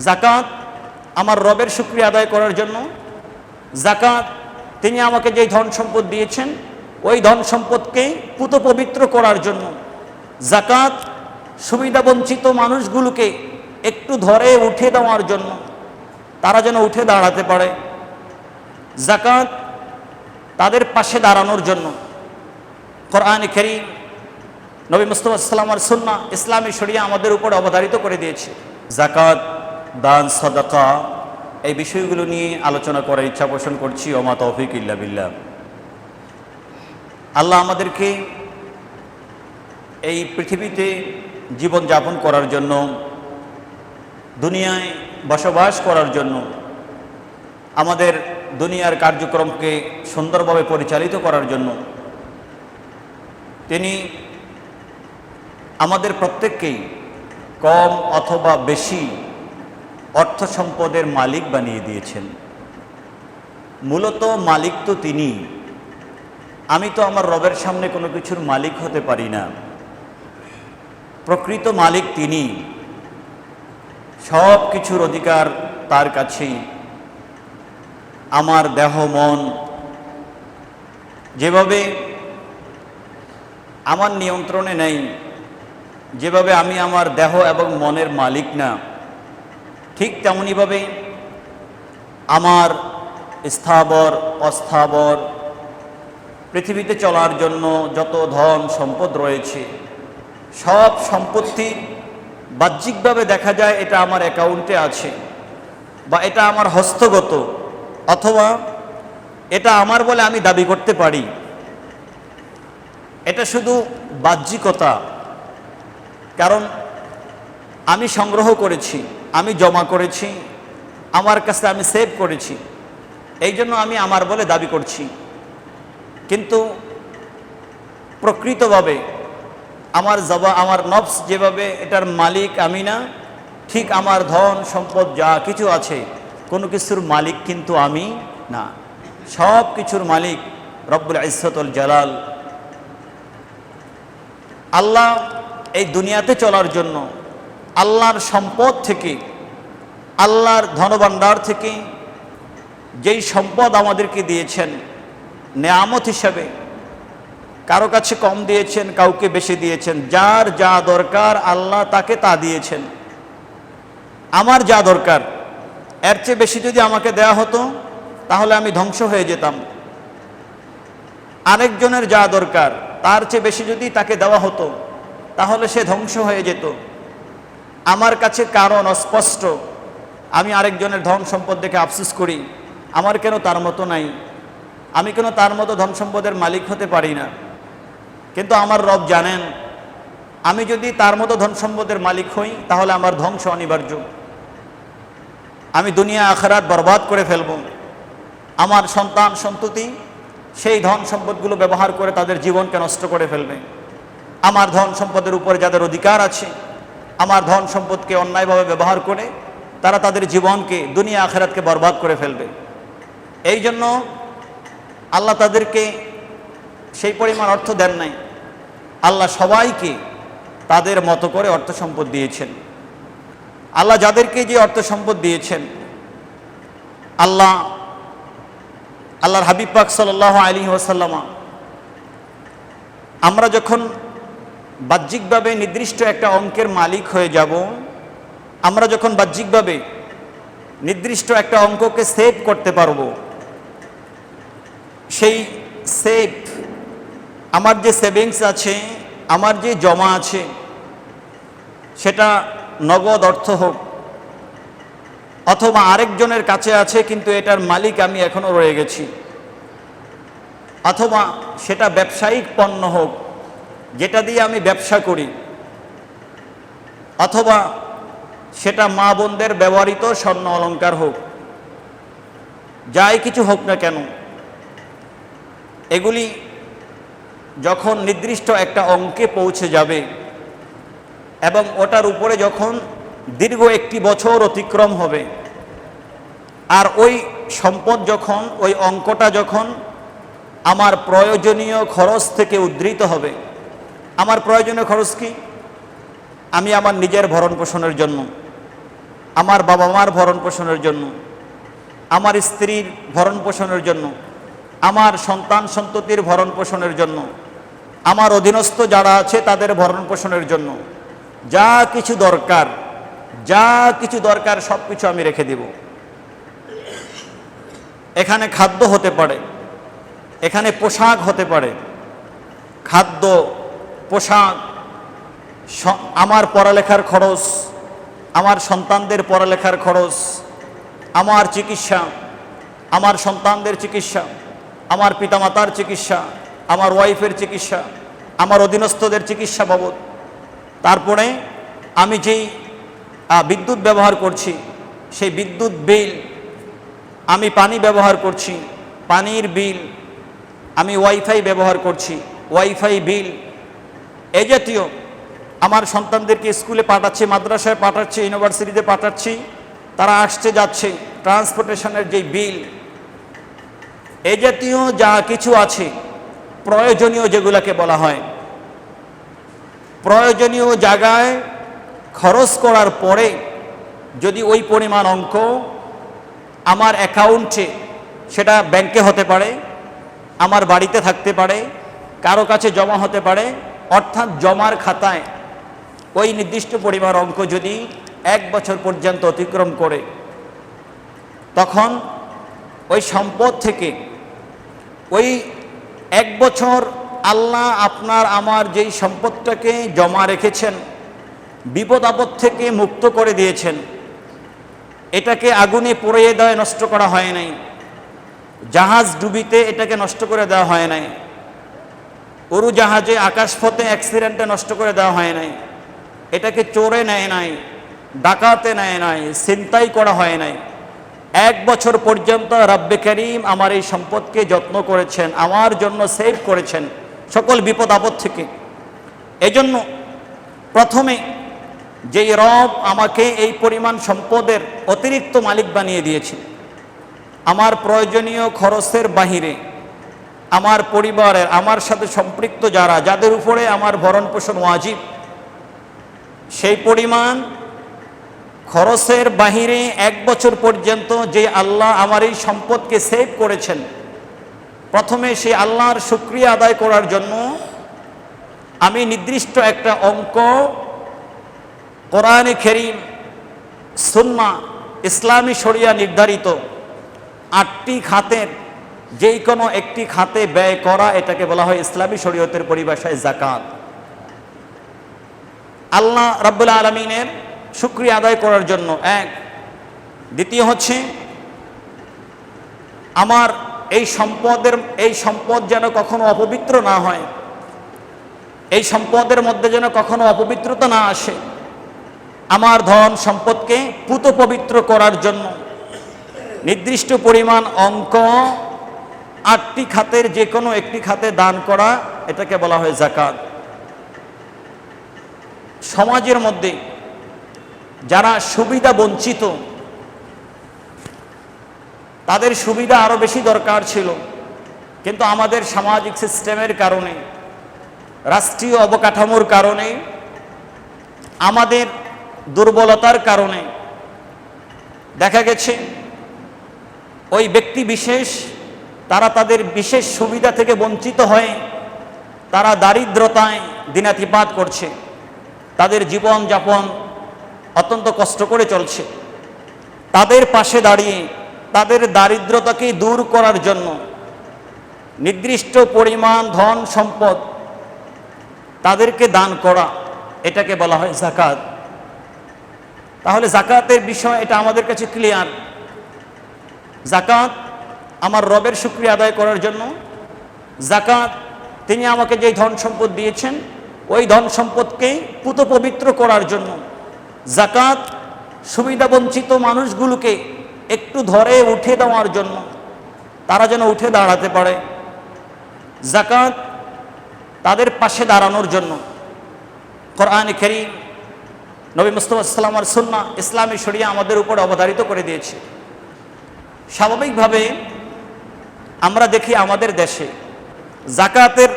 জাকাত আমার রবের শুক্রিয়া আদায় করার জন্য। জাকাত, তিনি আমাকে যেই ধন সম্পদ দিয়েছেন, ওই ধন সম্পদকে পুত পবিত্র করার জন্য। জাকাত সুবিধাবঞ্চিত মানুষগুলোকে একটু ধরে উঠে দেওয়ার জন্য। তারা যেন উঠে দাঁড়াতে পারে। জাকাত, তাদের পাশে দাঁড়ানোর জন্য। কোরআনে খেরি নবী মুস্তফা সাল্লামার সুন্না ইসলামী শরিয়া আমাদের উপর অবধারিত করে দিয়েছে। জাকাত দান, সদাকা, এই বিষয়গুলো নিয়ে আলোচনা করার ইচ্ছা পোষণ করছি, ওমা তৌফিক ইল্লা বিল্লাহ। আল্লাহ আমাদেরকে এই পৃথিবীতে জীবন যাপন করার জন্য, দুনিয়ায় বসবাস করার জন্য, আমাদের দুনিয়ার কার্যক্রমকে সুন্দরভাবে পরিচালিত করার জন্য, তিনি আমাদের প্রত্যেককেই কম অথবা বেশি অর্থ সম্পদের মালিক বানিয়ে দিয়েছেন। মূলত মালিক তো তিনি। আমি তো আমার রবের সামনে কোনো কিছুর মালিক হতে পারি না। প্রকৃত মালিক তিনি। সব কিছুর অধিকার তার কাছেই। আমার দেহ, মন, যেভাবে আমার নিয়ন্ত্রণে নেই, যেভাবে আমি আমার দেহ এবং মনের মালিক না ঠিক তেমনইভাবে আমার স্থাবর, অস্থাবর, পৃথিবীতে চলার জন্য যত ধন সম্পদ রয়েছে, সব সম্পত্তি বাহ্যিকভাবে দেখা যায় এটা আমার অ্যাকাউন্টে আছে বা এটা আমার হস্তগত অথবা এটা আমার বলে আমি দাবি করতে পারি। এটা শুধু বাহ্যিকতা, কারণ আমি সংগ্রহ করেছি। আমি জমা করেছি, আমার কাছে আমি সেভ করেছি এই জন্য আমি আমার বলে দাবি করছি। কিন্তু প্রকৃতভাবে আমার জবা, আমার নফস যেভাবে এটার মালিক আমি না, ঠিক আমার ধন, সম্পদ, যা কিছু আছে, কোনো কিছুর মালিক কিন্তু আমি না। সব কিছুর মালিক রব্বুল ইসরতুল জালাল। আল্লাহ এই দুনিয়াতে চলার জন্য আল্লাহর সম্পদ থেকে, আল্লাহর ধনভাণ্ডার থেকে, যেই সম্পদ আমাদেরকে দিয়েছেন, নেয়ামত হিসাবে কারও কাছে কম দিয়েছেন, কাউকে বেশি দিয়েছেন, যার যা দরকার আল্লাহ তাকে তা দিয়েছেন। আমার যা দরকার, এর চেয়ে বেশি যদি আমাকে দেয়া হতো, তাহলে আমি ধ্বংস হয়ে যেতাম। আরেকজনের যা দরকার, তার চেয়ে বেশি যদি তাকে দেওয়া হতো, তাহলে সে ধ্বংস হয়ে যেত। আমার কাছে কারণ অস্পষ্ট। আমি আরেকজনের ধন সম্পদ দেখে আফসোস করি। আমার কেন তার মতো নাই? আমি কেন তার মতো ধন সম্পদের মালিক হতে পারি না? কিন্তু আমার রব জানেন, আমি যদি তার মতো ধন সম্পদের মালিক হই, তাহলে আমার ধ্বংস অনিবার্য। আমি দুনিয়া আখরাত বরবাদ করে ফেলব। আমার সন্তান সন্ততি সেই ধন সম্পদগুলো ব্যবহার করে তাদের জীবনকে নষ্ট করে ফেলবে। আমার ধন সম্পদের উপরে যাদের অধিকার আছে আমার ধন সম্পদকে অন্যায়ভাবে ব্যবহার করে তারা তাদের জীবনকে, দুনিয়া, আখেরাতকে বরবাদ করে ফেলবে। এই জন্য আল্লাহ তাদেরকে সেই পরিমাণ অর্থ দেন নাই। আল্লাহ সবাইকে তাদের মতো করে অর্থ সম্পদ দিয়েছেন। আল্লাহ যাদেরকে যে অর্থ সম্পদ দিয়েছেন, আল্লাহ, আল্লাহর হাবিব পাক সাল্লাহ আলী ওসাল্লামা আমরা যখন বাহ্যিকভাবে নির্দিষ্ট একটা অঙ্কের মালিক হয়ে যাব। আমরা যখন বাহ্যিকভাবে নির্দিষ্ট একটা অঙ্ককে সেভ করতে পারব, সেই সেভ, আমার যে সেভিংস আছে, আমার যে জমা আছে, সেটা নগদ অর্থ হোক অথবা আরেকজনের কাছে আছে, কিন্তু এটার মালিক আমি এখনও রয়ে গেছি। অথবা সেটা ব্যবসায়িক পণ্য হোক যেটা দিয়ে আমি ব্যবসা করি। অথবা সেটা মা বোনদের ব্যবহৃত স্বর্ণ অলঙ্কার হোক, যাই কিছু হোক না কেন, এগুলি যখন নির্দিষ্ট একটা অঙ্কে পৌঁছে যাবে এবং ওটার উপরে যখন দীর্ঘ একটি বছর অতিক্রম হবে, আর ওই সম্পদ যখন, ওই অঙ্কটা যখন আমার প্রয়োজনীয় খরচ থেকে উদ্ধৃত হবে আমার প্রয়োজনীয় খরচ কি? আমি আমার নিজের ভরণ পোষণের জন্য, আমার বাবা মার ভরণ পোষণের জন্য, আমার স্ত্রীর ভরণ পোষণের জন্য, আমার সন্তান সন্ততির ভরণ পোষণের জন্য, আমার অধীনস্থ যারা আছে তাদের ভরণ পোষণের জন্য, যা কিছু দরকার, যা কিছু দরকার সব কিছু আমি রেখে দেব। এখানে খাদ্য হতে পারে, এখানে পোশাক হতে পারে, খাদ্য পোশাক আমার পড়ালেখার খরচ, আমার সন্তানদের পড়ালেখার খরচ, আমার চিকিৎসা, আমার সন্তানদের চিকিৎসা, আমার পিতামাতার চিকিৎসা, আমার ওয়াইফের চিকিৎসা, আমার অধীনস্থদের চিকিৎসা বাবদ। তারপরে আমি যেই বিদ্যুৎ ব্যবহার করছি, সেই বিদ্যুৎ বিল আমি পানি ব্যবহার করছি, পানির বিল আমি ওয়াইফাই ব্যবহার করছি, ওয়াইফাই বিল এ জাতীয় আমার সন্তানদেরকে স্কুলে পাঠাচ্ছি, মাদ্রাসায় পাঠাচ্ছি, ইউনিভার্সিটিতে পাঠাচ্ছি, তারা আসছে যাচ্ছে, ট্রান্সপোর্টেশনের যে বিল, এ জাতীয় যা কিছু আছে, প্রয়োজনীয় যেগুলোকে বলা হয়, প্রয়োজনীয় জায়গায় খরচ করার পরে যদি ওই পরিমাণ অঙ্ক আমার অ্যাকাউন্টে সেটা ব্যাংকে হতে পারে, আমার বাড়িতে থাকতে পারে, কারও কাছে জমা হতে পারে অর্থাৎ জমার খাতায় ওই নির্দিষ্ট পরিমাণ অঙ্ক যদি এক বছর পর্যন্ত অতিক্রম করে, তখন ওই সম্পদ থেকে ওই এক বছর আল্লাহ আপনার আমার যেই সম্পদটাকে জমা রেখেছেন, বিপদ আপদ থেকে মুক্ত করে দিয়েছেন, এটাকে আগুনে পুড়িয়ে দেওয়া নষ্ট করা হয় নাই, জাহাজ ডুবিতে এটাকে নষ্ট করে দেওয়া হয় নাই। উড়ু জাহাজে আকাশপথে অ্যাক্সিডেন্টে নষ্ট করে দেওয়া হয় নাই। এটাকে চোরে নেয় নাই, ডাকাতে নেয় নাই, ছিনতাই করা হয় নাই। এক বছর পর্যন্ত রাব্বে করিম আমার এই সম্পদকে যত্ন করেছেন, আমার জন্য সেভ করেছেন সকল বিপদ আপদ থেকে। এজন্য প্রথমে যেই রব আমাকে এই পরিমাণ সম্পদের অতিরিক্ত মালিক বানিয়ে দিয়েছে আমার প্রয়োজনীয় খরচের বাহিরে আমার পরিবারের, আমার সাথে সম্পৃক্ত যারা, যাদের উপরে আমার ভরণ পোষণ ওয়াজিব, সেই পরিমাণ খরচের বাহিরে এক বছর পর্যন্ত যে আল্লাহ আমার এই সম্পদকে সেভ করেছেন, প্রথমে সেই আল্লাহর শুক্রিয়া আদায় করার জন্য আমি নির্দিষ্ট একটা অঙ্ক, কোরআনে খেরিম সুন্না ইসলামী শরিয়া নির্ধারিত আটটি খাতের যেই কোনো একটি খাতে ব্যয় করা, এটাকে বলা হয় ইসলামী শরীয়তের পরিভাষায় জাকাত আল্লাহ রাব্বুল আলমিনের শুক্রিয়া আদায় করার জন্য এক। দ্বিতীয় হচ্ছে, আমার এই সম্পদের, এই সম্পদ যেন কখনো অপবিত্র না হয়, এই সম্পদের মধ্যে যেন কখনো অপবিত্রতা না আসে, আমার ধন সম্পদকে পুত পবিত্র করার জন্য নির্দিষ্ট পরিমাণ অঙ্ক আটটি খাতের যে কোনো একটি খাতে দান করা, এটাকে বলা হয় জাকাত সমাজের মধ্যে যারা সুবিধা বঞ্চিত, তাদের সুবিধা আরও বেশি দরকার ছিল। কিন্তু আমাদের সামাজিক সিস্টেমের কারণে, রাষ্ট্রীয় অবকাঠামোর কারণে, আমাদের দুর্বলতার কারণে দেখা গেছে, ওই ব্যক্তি বিশেষ তারা তাদের বিশেষ সুবিধা থেকে বঞ্চিত হয়ে, তারা দারিদ্রতায় দিনাতিপাত করছে। তাদের জীবন যাপন অত্যন্ত কষ্ট করে চলছে। তাদের পাশে দাঁড়িয়ে, তাদের দারিদ্রতাকে দূর করার জন্য নির্দিষ্ট পরিমাণ ধন সম্পদ তাদেরকে দান করা, এটাকে বলা হয় জাকাত তাহলে জাকাতের বিষয় এটা আমাদের কাছে ক্লিয়ার জাকাত আমার রবের শুক্রিয়া আদায় করার জন্য। জাকাত তিনি আমাকে যেই ধন সম্পদ দিয়েছেন, ওই ধন সম্পদকে পুত পবিত্র করার জন্য। জাকাত সুবিধা বঞ্চিত মানুষগুলোকে একটু ধরে উঠে দেওয়ার জন্য। তারা যেন উঠে দাঁড়াতে পারে। জাকাত তাদের পাশে দাঁড়ানোর জন্য। কোরআন করিম, নবী মুস্তফা সাল্লামার সুন্না ইসলামী শরিয়া আমাদের উপর অবধারিত করে দিয়েছে। স্বাভাবিকভাবে আমরা দেখি আমাদের দেশে জাকাতের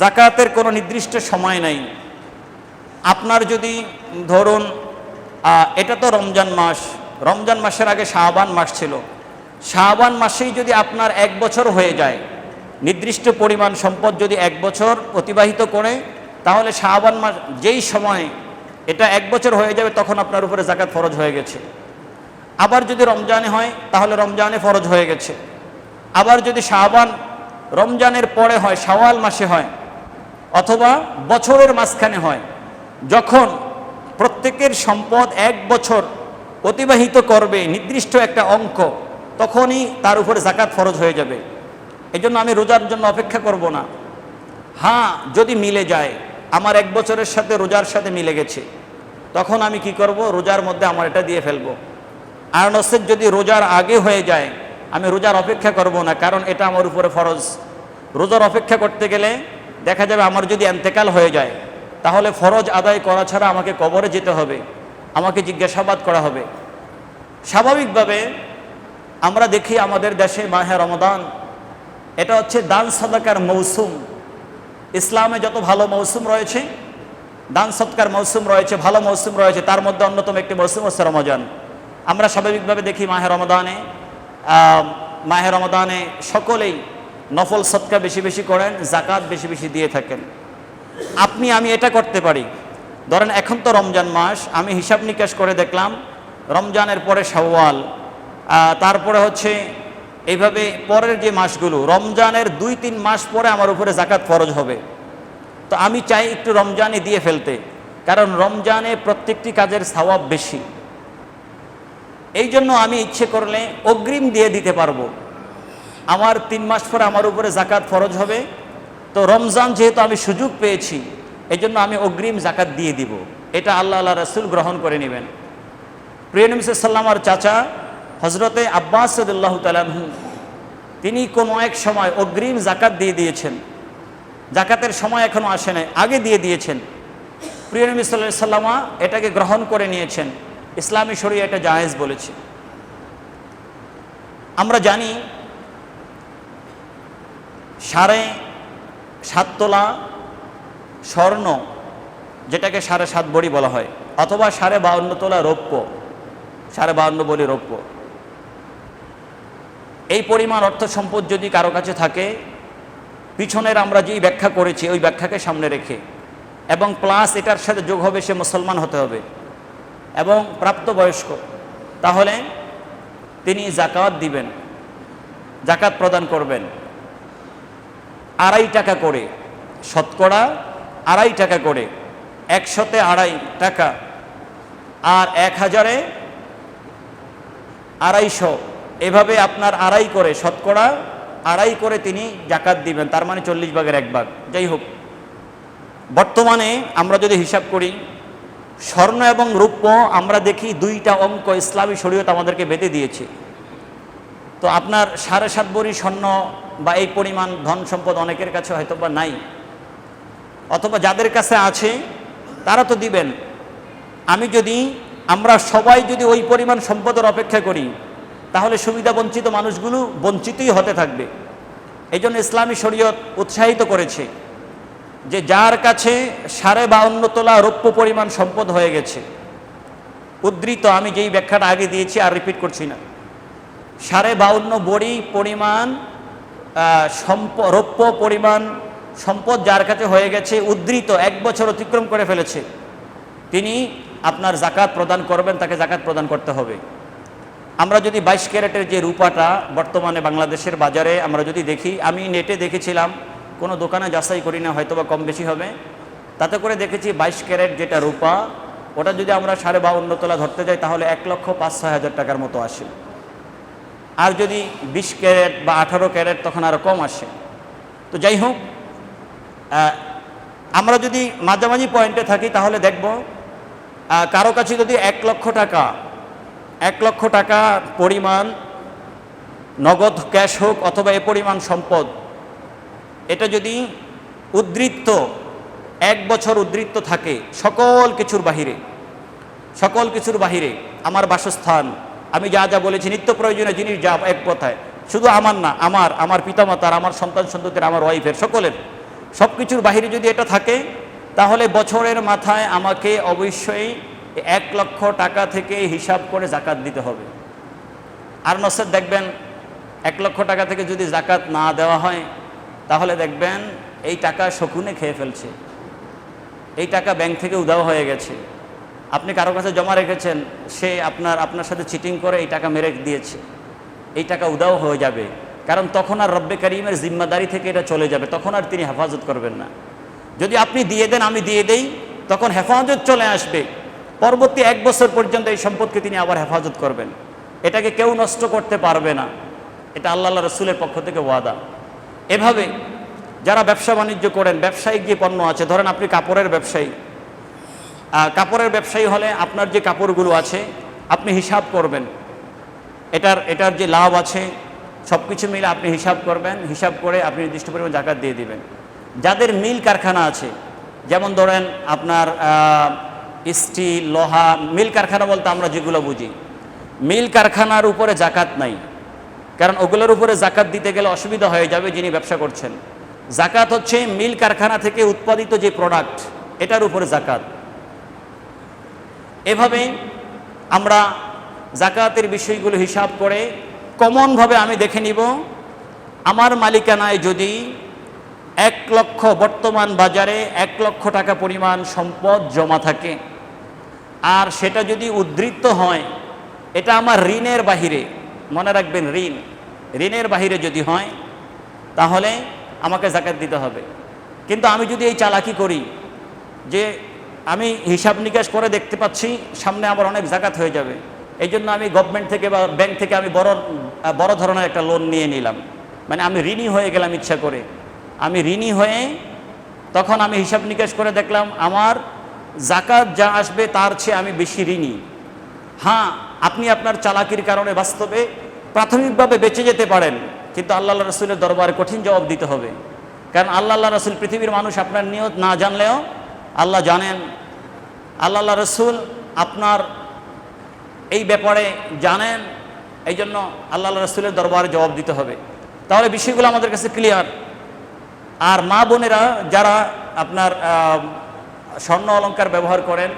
জাকাতের কোনো নির্দিষ্ট সময় নাই। আপনার যদি ধরুন এটা তো রমজান মাস। রমজান মাসের আগে শাহবান মাস ছিল। শাহবান মাসেই যদি আপনার এক বছর হয়ে যায়, নির্দিষ্ট পরিমাণ সম্পদ যদি এক বছর অতিবাহিত করে, তাহলে শাহবান মাস, যেই সময়ে এটা এক বছর হয়ে যাবে, তখন আপনার উপরে জাকাত ফরজ হয়ে গেছে। আবার যদি রমজানে হয়, তাহলে রমজানে ফরজ হয়ে গেছে। আবার যদি শাহবান রমজানের পরে হয়, শাওয়াল মাসে হয়, অথবা বছরের মাঝখানে হয়, যখন প্রত্যেকের সম্পদ এক বছর অতিবাহিত করবে, নির্দিষ্ট একটা অঙ্ক, তখনই তার উপরে জাকাত ফরজ হয়ে যাবে। এই জন্য আমি রোজার জন্য অপেক্ষা করব না। হ্যাঁ যদি মিলে যায়, আমার এক বছরের সাথে রোজার সাথে মিলে গেছে, তখন আমি কি করব? রোজার মধ্যে আমার এটা দিয়ে ফেলব। আর নসের যদি রোজার আগে হয়ে যায় আমি রোজার অপেক্ষা করব না, কারণ এটা আমার উপরে ফরজ। রোজার অপেক্ষা করতে গেলে দেখা যাবে আমার যদি এন্তেকাল হয়ে যায়, তাহলে ফরজ আদায় করা ছাড়া আমাকে কবরে যেতে হবে, আমাকে জিজ্ঞাসাবাদ করা হবে। স্বাভাবিকভাবে আমরা দেখি আমাদের দেশে মাহে রমদান, এটা হচ্ছে দান সাদাকার মৌসুম। ইসলামে যত ভালো মৌসুম রয়েছে, দান সৎকার মৌসুম রয়েছে, ভালো মৌসুম রয়েছে, তার মধ্যে অন্যতম একটি মৌসুম হচ্ছে রমজান। আমরা স্বাভাবিকভাবে দেখি মাহে রমদানে আহ, মাহে রমদানে সকলেই নফল সৎকার বেশি বেশি করেন জাকাত বেশি বেশি দিয়ে থাকেন। আপনি আমি এটা করতে পারি। ধরেন এখন তো রমজান মাস আমি হিসাব নিকাশ করে দেখলাম রমজানের পরে শাওয়াল আহ, তারপরে হচ্ছে এইভাবে পরের যে মাসগুলো রমজানের দুই তিন মাস পরে আমার উপরে জাকাত ফরজ হবে। তো আমি চাই একটু রমজানে দিয়ে ফেলতে কারণ রমজানে প্রত্যেকটি কাজের সওয়াব বেশি। এই জন্য আমি ইচ্ছে করলে অগ্রিম দিয়ে দিতে পারব। আমার তিন মাস পরে আমার উপরে জাকাত ফরজ হবে। তো রমজান যেহেতু আমি সুযোগ পেয়েছি এই জন্য আমি অগ্রিম জাকাত দিয়ে দিব। এটা আল্লাহ আল্লাহ রসুল গ্রহণ করে নেবেন। প্রিয় নবী সাল্লামার চাচা হজরতে আব্বাস সদুল্লাহ তালাহু তিনি কোনো এক সময় অগ্রিম জাকাত দিয়ে দিয়েছেন। জাকাতের সময় এখনও আসে নাই, আগে দিয়ে দিয়েছেন। প্রিয় নবী সাল্লাহ সাল্লামা এটাকে গ্রহণ করে নিয়েছেন। ইসলামী শরীয় এটা জায়েজ বলেছে। আমরা জানি সাড়ে সাত তোলা স্বর্ণ, যেটাকে সাড়ে সাত বড়ি বলা হয়, অথবা সাড়ে বাউন্ন তোলা রৌপ্য, সাড়ে বাউন্ন বলি রৌপ্য। এই পরিমাণ অর্থ সম্পদ যদি কারও কাছে থাকে, পিছনের আমরা যেই ব্যাখ্যা করেছি, ওই ব্যাখ্যাকে সামনে রেখে, এবং প্লাস এটার সাথে যোগ হবে সে মুসলমান হতে হবে। এবং প্রাপ্তবয়স্ক, তাহলে তিনি জাকাত দিবেন, জাকাত প্রদান করবেন। আড়াই টাকা করে, শতকরা আড়াই টাকা করে, একশোতে আড়াই টাকা, আর এক হাজারে আড়াইশো। এভাবে আপনার আড়াই করে, শতকরা আড়াই করে তিনি জাকাত দিবেন, তার মানে চল্লিশ ভাগের এক ভাগ। যাই হোক, বর্তমানে আমরা যদি হিসাব করি স্বর্ণ এবং রূপ্য আমরা দেখি দুইটা অঙ্ক ইসলামী শরীয়ত আমাদেরকে বেঁধে দিয়েছে। তো আপনার সাড়ে সাত বড়ি স্বর্ণ বা এই পরিমাণ ধন সম্পদ অনেকের কাছে হয়তো বা নাই। অথবা যাদের কাছে আছে, তারা তো দিবেন। আমি যদি, আমরা সবাই যদি ওই পরিমাণ সম্পদের অপেক্ষা করি, তাহলে সুবিধা বঞ্চিত মানুষগুলো বঞ্চিতই হতে থাকবে। এই জন্য ইসলামী শরীয়ত উৎসাহিত করেছে। যে যার কাছে সাড়ে বাউন্ন তোলা রৌপ্য পরিমাণ সম্পদ হয়ে গেছে, উদ্ধৃত আমি যেই ব্যাখ্যাটা আগে দিয়েছি আর রিপিট করছি না। সাড়ে বাউন্ন বড়ি পরিমাণ সম্প, রৌপ্য পরিমাণ সম্পদ যার কাছে হয়ে গেছে, উদ্ধৃত এক বছর অতিক্রম করে ফেলেছে, তিনি আপনার জাকাত প্রদান করবেন, তাকে জাকাত প্রদান করতে হবে। আমরা যদি বাইশ ক্যারেটের যে রূপাটা বর্তমানে বাংলাদেশের বাজারে আমরা যদি দেখি, আমি নেটে দেখেছিলাম কোনো দোকানে যাচাই করি না হয়তো বা কম বেশি হবে। তাতে করে দেখেছি বাইশ ক্যারেট যেটা রূপা, ওটা যদি আমরা সাড়ে বাউন্ন তোলা ধরতে যাই, তাহলে এক লক্ষ পাঁচ ছয় হাজার টাকার মতো আসে। আর যদি বিশ ক্যারেট বা আঠারো ক্যারেট তখন আরও কম আসে। তো যাই হোক আমরা যদি মাঝামাঝি পয়েন্টে থাকি, তাহলে দেখব কারও কাছে যদি এক লক্ষ টাকা, এক লক্ষ টাকা পরিমাণ নগদ ক্যাশ হোক অথবা এ পরিমাণ সম্পদ এটা যদি উদ্ধৃত্ত, এক বছর উদ্ধৃত্ত থাকে সকল কিছুর বাহিরে, সকল কিছুর বাহিরে আমার বাসস্থান, আমি যা যা বলেছি, নিত্য প্রয়োজনীয় জিনিস যা এক কথায়, শুধু আমার না, আমার আমার পিতামাতার, আমার সন্তান সন্ততির, আমার ওয়াইফের, সকলের, সব কিছুর বাহিরে যদি এটা থাকে, তাহলে বছরের মাথায় আমাকে অবশ্যই এক লক্ষ টাকা থেকে হিসাব করে জাকাত দিতে হবে। আর নসের দেখবেন, এক লক্ষ টাকা থেকে যদি জাকাত না দেওয়া হয় তাহলে দেখবেন এই টাকা শকুনে খেয়ে ফেলছে। এই টাকা ব্যাংক থেকে উদাও হয়ে গেছে। আপনি কারও কাছে জমা রেখেছেন, সে আপনার আপনার সাথে চিটিং করে এই টাকা মেরে দিয়েছে। এই টাকা উদাও হয়ে যাবে। কারণ তখন আর রব্বে করিমের জিম্মাদারি থেকে এটা চলে যাবে, তখন আর তিনি হেফাজত করবেন না। যদি আপনি দিয়ে দেন, আমি দিয়ে দেই, তখন হেফাজত চলে আসবে। পরবর্তী এক বছর পর্যন্ত এই সম্পদকে তিনি আবার হেফাজত করবেন। এটাকে কেউ নষ্ট করতে পারবে না। এটা আল্লাহ রসুলের পক্ষ থেকে ওয়াদা। এভাবে যারা ব্যবসা বাণিজ্য করেন ব্যবসায়িক যে পণ্য আছে। ধরেন আপনি কাপড়ের ব্যবসায়ী। কাপড়ের ব্যবসায়ী হলে আপনার যে কাপড়গুলো আছে, আপনি হিসাব করবেন। এটার এটার যে লাভ আছে সব কিছু মিলে আপনি হিসাব করবেন। হিসাব করে আপনি নির্দিষ্ট পরিমাণ জাকাত দিয়ে দিবেন। যাদের মিল কারখানা আছে, যেমন ধরেন আপনার স্টিল, লোহা, মিল কারখানা বলতে আমরা যেগুলো বুঝি। মিল কারখানার উপরে জাকাত নাই। কারণ ওগুলোর উপরে জাকাত দিতে গেলে অসুবিধা হয়ে যাবে যিনি ব্যবসা করছেন। জাকাত হচ্ছে মিল কারখানা থেকে উৎপাদিত যে প্রোডাক্ট এটার উপরে জাকাত। এভাবে আমরা জাকাতের বিষয়গুলো হিসাব করে কমনভাবে আমি দেখে নিব। আমার মালিকানায় যদি এক লক্ষ বর্তমান বাজারে এক লক্ষ টাকা পরিমাণ সম্পদ জমা থাকে, আর সেটা যদি উদ্ধৃত হয়, এটা আমার ঋণের বাহিরে মনে রাখবেন ঋণ। ঋণের বাহিরে যদি হয়, তাহলে আমাকে জাকাত দিতে হবে। কিন্তু আমি যদি এই চালাকি করি, যে আমি হিসাব নিকাশ করে দেখতে পাচ্ছি, সামনে আমার অনেক জাকাত হয়ে যাবে। এই জন্য আমি গভর্নমেন্ট থেকে বা ব্যাংক থেকে আমি বড় বড় ধরনের একটা লোন নিয়ে নিলাম। মানে আমি ঋণী হয়ে গেলাম ইচ্ছা করে। আমি ঋণী হয়ে তখন আমি হিসাব নিকাশ করে দেখলাম, আমার জাকাত যা আসবে তার চেয়ে আমি বেশি ঋণী। হ্যাঁ আপনি আপনার চালাকির কারণে বাস্তবে প্রাথমিকভাবে বেঁচে যেতে পারেন, কিন্তু আল্লাহ রসুলের দরবারে কঠিন জবাব দিতে হবে। কারণ আল্লাহ রসুল পৃথিবীর মানুষ আপনার নিয়ত না জানলেও আল্লাহ জানেন। আল্লাহ রসুল আপনার এই ব্যাপারে জানেন এই জন্য আল্লাহ রসুলের দরবারে জবাব দিতে হবে। তাহলে বিষয়গুলো আমাদের কাছে ক্লিয়ার আর মা বোনেরা যারা আপনার স্বর্ণ অলংকার ব্যবহার করেন,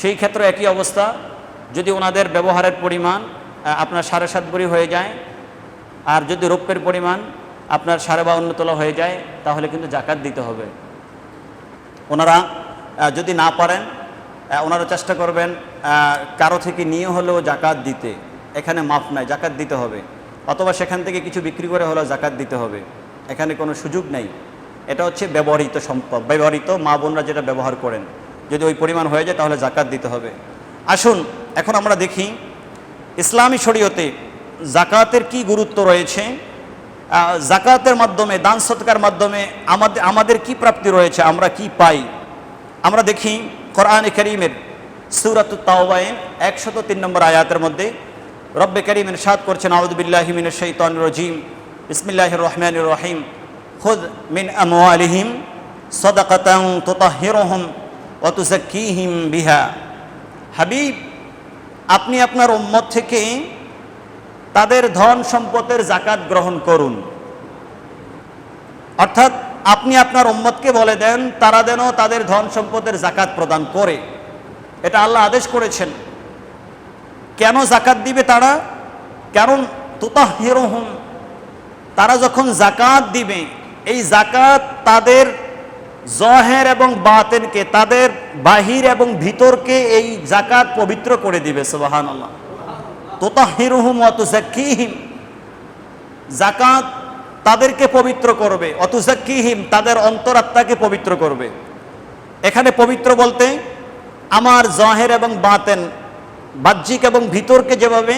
সেই ক্ষেত্রে একই অবস্থা। যদি ওনাদের ব্যবহারের পরিমাণ আপনার সাড়ে সাত ভরি হয়ে যায়, আর যদি রৌপ্যের পরিমাণ আপনার সাড়ে বাউন্ন তোলা হয়ে যায়, তাহলে কিন্তু জাকাত দিতে হবে। ওনারা যদি না পারেন ওনারা চেষ্টা করবেন কারও থেকে নিয়ে হলেও জাকাত দিতে। এখানে মাফ নাই, জাকাত দিতে হবে। অথবা সেখান থেকে কিছু বিক্রি করে হলেও জাকাত দিতে হবে। এখানে কোনো সুযোগ নেই। এটা হচ্ছে ব্যবহৃত সম্পদ। ব্যবহৃত মা বোনরা যেটা ব্যবহার করেন। যদি ওই পরিমাণ হয়ে যায়, তাহলে জাকাত দিতে হবে। আসুন, এখন আমরা দেখি ইসলামী শরীয়তে জাকাতের কি গুরুত্ব রয়েছে? জাকাতের মাধ্যমে, দান সৎকার মাধ্যমে আমাদের আমাদের কি প্রাপ্তি রয়েছে, আমরা কি পাই? আমরা দেখি কোরআনে করিমের সুরাত তাওবাইন একশত তিন নম্বর আয়াতের মধ্যে, রব্বে করিমের সাদ করছেন আউদুবিল্লাহিমিন শৈতান রজিম ইসমিল্লাহ রহমান রহিম খুদ মিন আমওয়ালিহিম সদাকাতাং তুতাহিরুহুম, ওয়া তুযাক্কিহিম বিহা। হাবিব, আপনি আপনার উম্মত থেকে তাদের ধন সম্পদের জাকাত গ্রহণ করুন। অর্থাৎ আপনি আপনার উম্মতকে বলে দেন, তারা যেন তাদের ধন সম্পদের জাকাত প্রদান করে। এটা আল্লাহ আদেশ করেছেন। কেন জাকাত দিবে তারা? কারণ তুতাহিরহুম, তারা যখন জাকাত দিবে, এই জাকাত তাদের জহের এবং বাতেনকে, তাদের বাহির এবং ভিতরকে এই জাকাত পবিত্র করে দিবে সুবাহান আল্লাহ তোতাহিরুহুম অতুজাক্কিহিম জাকাত তাদেরকে পবিত্র করবে অতুজাক্কিহিম তাদের অন্তরাত্মাকে পবিত্র করবে। এখানে পবিত্র বলতে আমার জহের এবং বাতেন, বাহ্যিক এবং ভিতরকে যেভাবে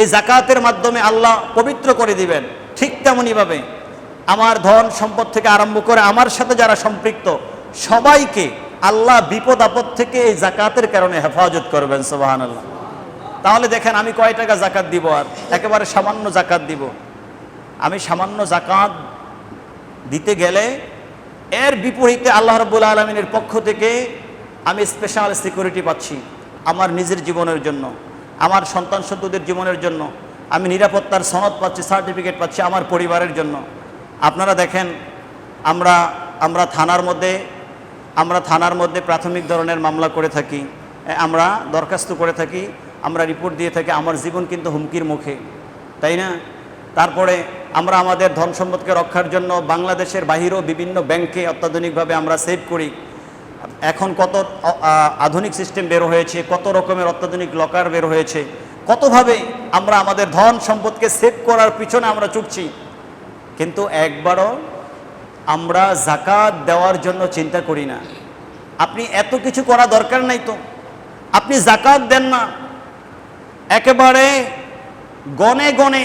এই জাকাতের মাধ্যমে আল্লাহ পবিত্র করে দিবেন, ঠিক তেমনইভাবে আমার ধন সম্পদ থেকে আরম্ভ করে আমার সাথে যারা সম্পৃক্ত, সবাইকে আল্লাহ বিপদ আপদ থেকে এই জাকাতের কারণে হেফাজত করবেন সোবাহান আল্লাহ তাহলে দেখেন, আমি কয় টাকা জাকাত দিব আর? একেবারে সামান্য জাকাত দিব। আমি সামান্য জাকাত দিতে গেলে এর বিপরীতে আল্লাহ রব্বুল আলমিনের পক্ষ থেকে আমি স্পেশাল সিকিউরিটি পাচ্ছি আমার নিজের জীবনের জন্য, আমার সন্তান সন্ততির জীবনের জন্য, আমি নিরাপত্তার সনদ পাচ্ছি সার্টিফিকেট পাচ্ছি আমার পরিবারের জন্য। আপনারা দেখেন, আমরা আমরা থানার মধ্যে আমরা থানার মধ্যে প্রাথমিক ধরনের মামলা করে থাকি আমরা দরখাস্ত করে থাকি, আমরা রিপোর্ট দিয়ে থাকি, আমার জীবন কিন্তু হুমকির মুখে, তাই না? তারপরে আমরা আমাদের ধন সম্পদকে রক্ষার জন্য বাংলাদেশের বাহিরেও বিভিন্ন ব্যাংকে অত্যাধুনিকভাবে আমরা সেভ করি। এখন কত আধুনিক সিস্টেম বের হয়েছে, কত রকমের অত্যাধুনিক লকার বের হয়েছে, কতভাবে আমরা আমাদের ধন সম্পদকে সেভ করার পিছনে আমরা ছুটছি কিন্তু একবারও আমরা জাকাত দেওয়ার জন্য চিন্তা করি না। আপনি এত কিছু করা দরকার নাই তো। আপনি জাকাত দেন না। একেবারে গনে গনে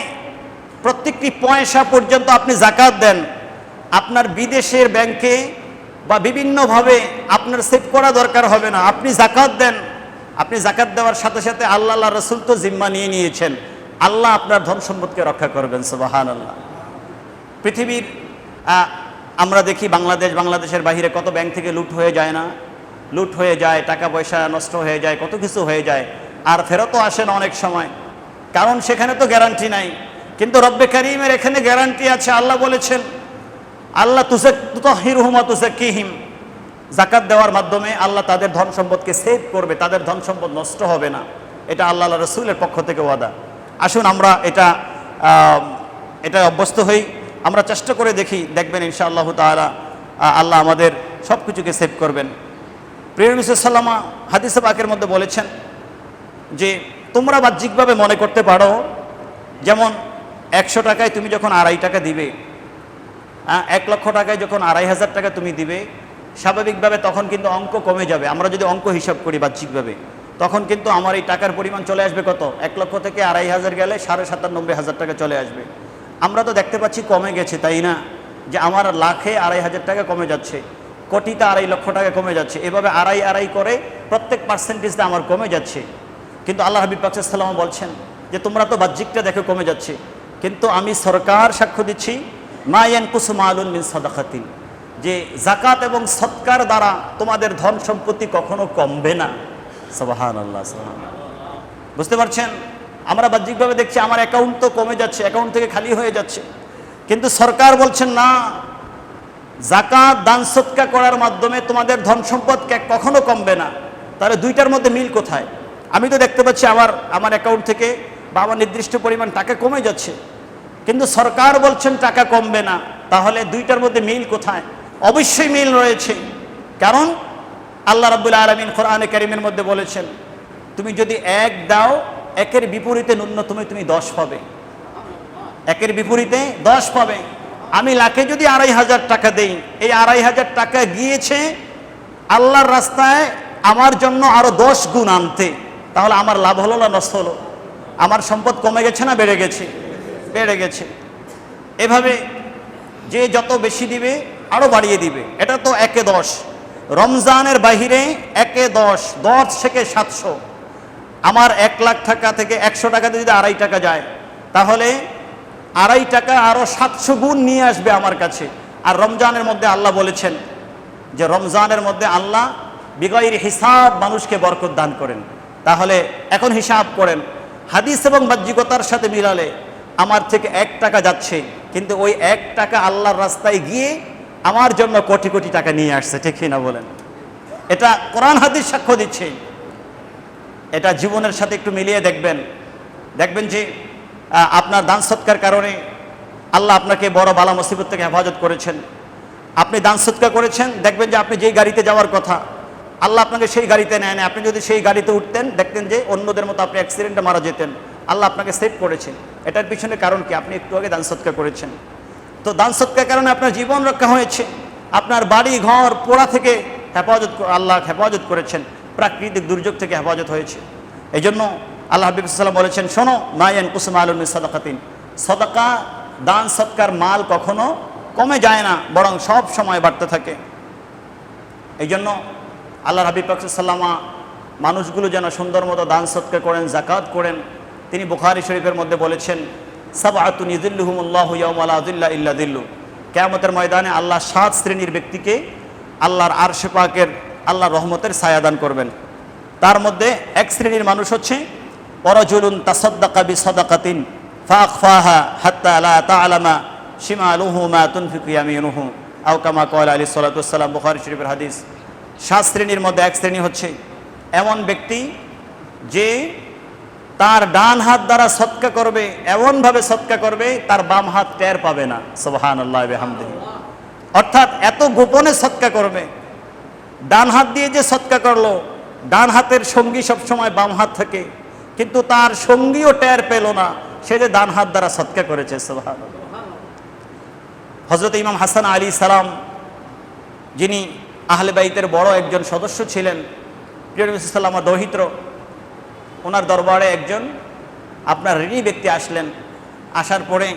প্রত্যেকটি পয়সা পর্যন্ত আপনি জাকাত দেন। আপনার বিদেশের ব্যাংকে বা বিভিন্নভাবে আপনার সেভ করা দরকার হবে না। আপনি জাকাত দেন। আপনি জাকাত দেওয়ার সাথে সাথে আল্লাহ আল্লাহ রসুল তো জিম্মা নিয়ে নিয়েছেন। আল্লাহ আপনার ধন সম্পদকে রক্ষা করবেন সুবাহান আল্লাহ পৃথিবীর আমরা দেখি বাংলাদেশ, বাংলাদেশের বাইরে কত ব্যাংক থেকে লুট হয়ে যায় না। লুট হয়ে যায়, টাকা পয়সা নষ্ট হয়ে যায়, কত কিছু হয়ে যায়। আর ফেরতও আসে না অনেক সময়। কারণ সেখানে তো গ্যারান্টি নাই। কিন্তু রব্বে করিমের এখানে গ্যারান্টি আছে, আল্লাহ বলেছেন আল্লাহ তুসে তুহির হুমা তুসে কিহিম জাকাত দেওয়ার মাধ্যমে আল্লাহ তাদের ধন সম্পদকে সেভ করবে, তাদের ধন সম্পদ নষ্ট হবে না। এটা আল্লাহ রসুলের পক্ষ থেকে ওয়াদা। আসুন আমরা এটা এটা অভ্যস্ত হই। আমরা চেষ্টা করে দেখি দেখবেন ইনশাআল্লাহ আহ, আল্লাহ আমাদের সব কিছুকে সেভ করবেন। প্রিয় সাল্লামা হাদিসে পাকের মধ্যে বলেছেন যে তোমরা বাহ্যিকভাবে মনে করতে পারো যেমন একশো টাকায় তুমি যখন আড়াই টাকা দিবে এক লক্ষ টাকায় যখন আড়াই হাজার টাকা তুমি দিবে স্বাভাবিকভাবে তখন কিন্তু অঙ্ক কমে যাবে। আমরা যদি অঙ্ক হিসাব করি বাহ্যিকভাবে তখন কিন্তু আমার এই টাকার পরিমাণ চলে আসবে কত? এক লক্ষ থেকে আড়াই হাজার গেলে সাড়ে সাতানব্বই হাজার টাকা চলে আসবে। আমরা তো দেখতে পাচ্ছি কমে গেছে, তাই না? যে আমার লাখে আড়াই হাজার টাকা কমে যাচ্ছে, কোটিতে আড়াই লক্ষ টাকা কমে যাচ্ছে, এভাবে আড়াই আড়াই করে প্রত্যেক পার্সেন্টেজটা আমার কমে যাচ্ছে। কিন্তু আল্লাহ হাবিব পাকসাল্লাম বলছেন যে, তোমরা তো বাহ্যিকটা দেখে কমে যাচ্ছে, কিন্তু আমি সরকার সাক্ষ্য দিচ্ছি মায়ান কুসুম আলুন মিন সদাকাতিন, যে জাকাত এবং সৎকার দ্বারা তোমাদের ধন সম্পত্তি কখনো কমবে না। সবাহান আল্লাহ। বুঝতে পারছেন? আমরা বাহ্যিকভাবে দেখছি আমার অ্যাকাউন্ট তো কমে যাচ্ছে অ্যাকাউন্ট থেকে খালি হয়ে যাচ্ছে। কিন্তু সরকার বলছেন, না জাকাত দান, সৎকা করার মাধ্যমে তোমাদের ধন সম্পদ কখনো কমবে না। তাহলে দুইটার মধ্যে মিল কোথায়? আমি তো দেখতে পাচ্ছি আমার আমার অ্যাকাউন্ট থেকে বা আমার নির্দিষ্ট পরিমাণ টাকা কমে যাচ্ছে। কিন্তু সরকার বলছেন, টাকা কমবে না। তাহলে দুইটার মধ্যে মিল কোথায়? অবশ্যই মিল রয়েছে। কারণ আল্লাহ রাব্বুল আলমিন কোরআনে কারিমের মধ্যে বলেছেন, তুমি যদি এক দাও একের বিপরীতে ন্যূনতম তুমি দশ পাবে। একের বিপরীতে দশ পাবে। আমি লাখে যদি আড়াই হাজার টাকা দেই, এই আড়াই হাজার টাকা গিয়েছে আল্লাহর রাস্তায় আমার জন্য আরও দশ গুণ আনতে। তাহলে আমার লাভ হলো না নষ্ট হলো? আমার সম্পদ কমে গেছে না বেড়ে গেছে? বেড়ে গেছে। এভাবে যে যত বেশি দিবে, আরও বাড়িয়ে দিবে। এটা তো একে দশ। রমজানের বাহিরে একে দশ দশ থেকে সাতশো। আমার এক লাখ টাকা থেকে একশো টাকাতে যদি আড়াই টাকা যায়, তাহলে আড়াই টাকা আরও সাতশো গুণ নিয়ে আসবে আমার কাছে। আর রমজানের মধ্যে আল্লাহ বলেছেন যে রমজানের মধ্যে আল্লাহ বিগয়ের হিসাব মানুষকে বরকত দান করেন। তাহলে এখন হিসাব করেন, হাদিস এবং বাহ্যিকতার সাথে মিলালে আমার থেকে এক টাকা যাচ্ছে, কিন্তু ওই এক টাকা আল্লাহর রাস্তায় গিয়ে আমার জন্য কোটি কোটি টাকা নিয়ে আসছে, ঠিক না বলেন? এটা কোরআন হাদিস সাক্ষ্য দিচ্ছে। এটা জীবনের সাথে একটু মিলিয়ে দেখবেন। দেখবেন যে আপনার দান সৎকার কারণে আল্লাহ আপনাকে বড় বালা মুসিবত থেকে হেফাজত করেছেন। আপনি দান সৎকার করেছেন, দেখবেন যে আপনি যেই গাড়িতে যাওয়ার কথা, আল্লাহ আপনাকে সেই গাড়িতে নেয় না আপনি যদি সেই গাড়িতে উঠতেন, দেখতেন যে অন্যদের মতো আপনি অ্যাক্সিডেন্টে মারা যেতেন। আল্লাহ আপনাকে সেভ করেছেন। এটার পিছনে কারণ কি? আপনি একটু আগে দান সৎকার করেছেন। তো দান সৎকার কারণে আপনার জীবন রক্ষা হয়েছে। আপনার বাড়ি, ঘর, পোড়া থেকে হেফাজত আল্লাহ হেফাজত করেছেন। প্রাকৃতিক দুর্যোগ থেকে হেফাজত হয়েছে। এই জন্য আল্লাহ হাবিব সাল্লাম বলেছেন, শোনো মায়ান কুসুম আলম সদাকাতিন। সদাকা, দান, সৎকার, মাল কখনো কমে যায় না, বরং সব সময় বাড়তে থাকে। এই জন্য আল্লাহ হাবিব সাল্লামা মানুষগুলো যেন সুন্দর মতো দান, সৎকার করেন জাকাত করেন। তিনি বুখারি শরীফের মধ্যে বলেছেন সাব আতুন ইজুল্লুহমুল্লাহ ইয়ামাল ইল্লা দিল্লু কেয়ামতের ময়দানে আল্লাহ সাত শ্রেণির ব্যক্তিকে আল্লাহর আরশে পাকের আল্লাহ রহমতের ছায়াদান করবেন। তার মধ্যে এক শ্রেণির মানুষ হচ্ছে পরজুলুন তাসদ্দাকা বি সদাকাতিন ফাক ফাহা হাত্তা লা তাআলামা শিমালুহু মা তুনফিকু ইয়ামিনুহু। আও কামা কয়লা আলী সাল্লাতুসাল্লাম বুখারী শরীফের হাদিস। সাত শ্রেণির মধ্যে এক শ্রেণি হচ্ছে, এমন ব্যক্তি যে তার ডান হাত দ্বারা সৎকা করবে, এমনভাবে সৎকা করবে, তার বাম হাত টের পাবে না। সোহান আল্লাহ হামদিন অর্থাৎ এত গোপনে সৎকা করবে ডান হাত দিয়ে যে সৎকা করল, ডান হাতের সঙ্গী সবসময় বাম হাত থাকে, কিন্তু তার সঙ্গীও টের পেল না, সে যে ডান হাত দ্বারা সৎকা করেছে সোহান হজরত ইমাম হাসান আলী সালাম, যিনি আহলে বাইতের বড় একজন সদস্য ছিলেন, প্রিয় সাল্লামা দহিত্র, ওনার দরবারে একজন আপনার ঋণী ব্যক্তি আসলেন। আসার পরে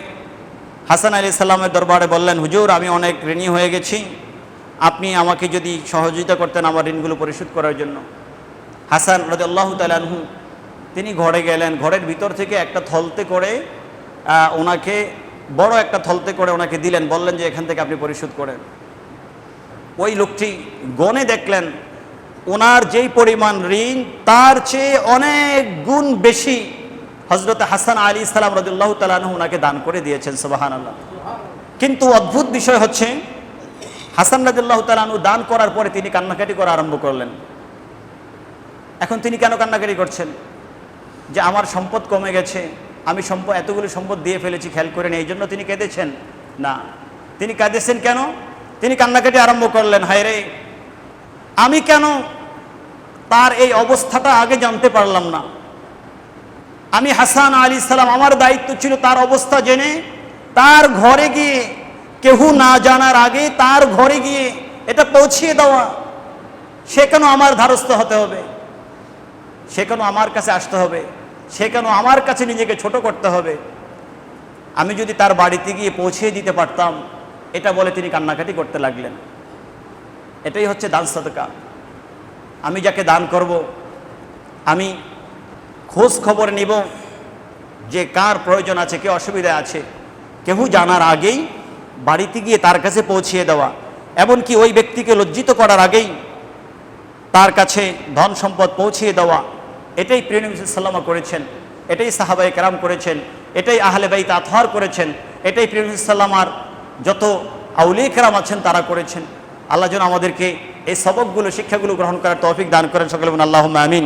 হাসান আলী সাল্লামের দরবারে বললেন, হুজুর, আমি অনেক ঋণী হয়ে গেছি। আপনি আমাকে যদি সহযোগিতা করতেন আমার ঋণগুলো পরিশোধ করার জন্য। হাসান রাজ আল্লাহ তালানহু তিনি ঘরে গেলেন, ঘরের ভিতর থেকে একটা থলতে করে ওনাকে, বড় একটা থলতে করে ওনাকে দিলেন, বললেন যে এখান থেকে আপনি পরিশোধ করেন। ওই লোকটি গনে দেখলেন, ওনার যেই পরিমাণ ঋণ, তার চেয়ে অনেক গুণ বেশি হজরত হাসান আলী ইসলাম রদুল্লাহ তালাহ ওনাকে দান করে দিয়েছেন সুবাহান আল্লাহ কিন্তু অদ্ভুত বিষয় হচ্ছে হাসান রাজুল্লাহ তালানু দান করার পরে তিনি কান্নাকাটি করা আরম্ভ করলেন। এখন তিনি কেন কান্নাকাটি করছেন? যে আমার সম্পদ কমে গেছে, আমি সম্পদ এতগুলো সম্পদ দিয়ে ফেলেছি, খেয়াল করে এই জন্য তিনি কেঁদেছেন? না। তিনি কাঁদেছেন কেন? তিনি কান্নাকাটি আরম্ভ করলেন, হায় রে! আমি কেন তার এই অবস্থাটা আগে জানতে পারলাম না? আমি হাসান আলী সালাম, আমার দায়িত্ব ছিল তার অবস্থা জেনে তার ঘরে গিয়ে কেউ না জানার আগে তার ঘরে গিয়ে এটা পৌঁছিয়ে দেওয়া। সে কেন আমার ধারস্থ হতে হবে? সে কেন আমার কাছে আসতে হবে? সে কেন আমার কাছে নিজেকে ছোট করতে হবে? আমি যদি তার বাড়িতে গিয়ে পৌঁছিয়ে দিতে পারতাম, এটা বলে তিনি কান্নাকাটি করতে লাগলেন। এটাই হচ্ছে দান সদকা। আমি যাকে দান করব, আমি খোঁজ খবর নিব যে কার প্রয়োজন আছে, কে অসুবিধা আছে। কেউ জানার আগেই বাড়িতে গিয়ে তার কাছে পৌঁছিয়ে দেওয়া। এমনকি ওই ব্যক্তিকে লজ্জিত করার আগেই তার কাছে ধন সম্পদ পৌঁছিয়ে দেওয়া। এটাই প্রিয় সাল্লামা করেছেন। এটাই সাহাবাই কেরাম করেছেন। এটাই আহলে বাইত আতহার করেছেন। এটাই প্রিয় সাল্লামার যত আউলি কেরাম আছেন তারা করেছেন। আল্লাহ যেন আমাদেরকে এই সবকগুলো শিক্ষাগুলো গ্রহণ করার তৌফিক দান করেন। সকলে আল্লাহ আমিন।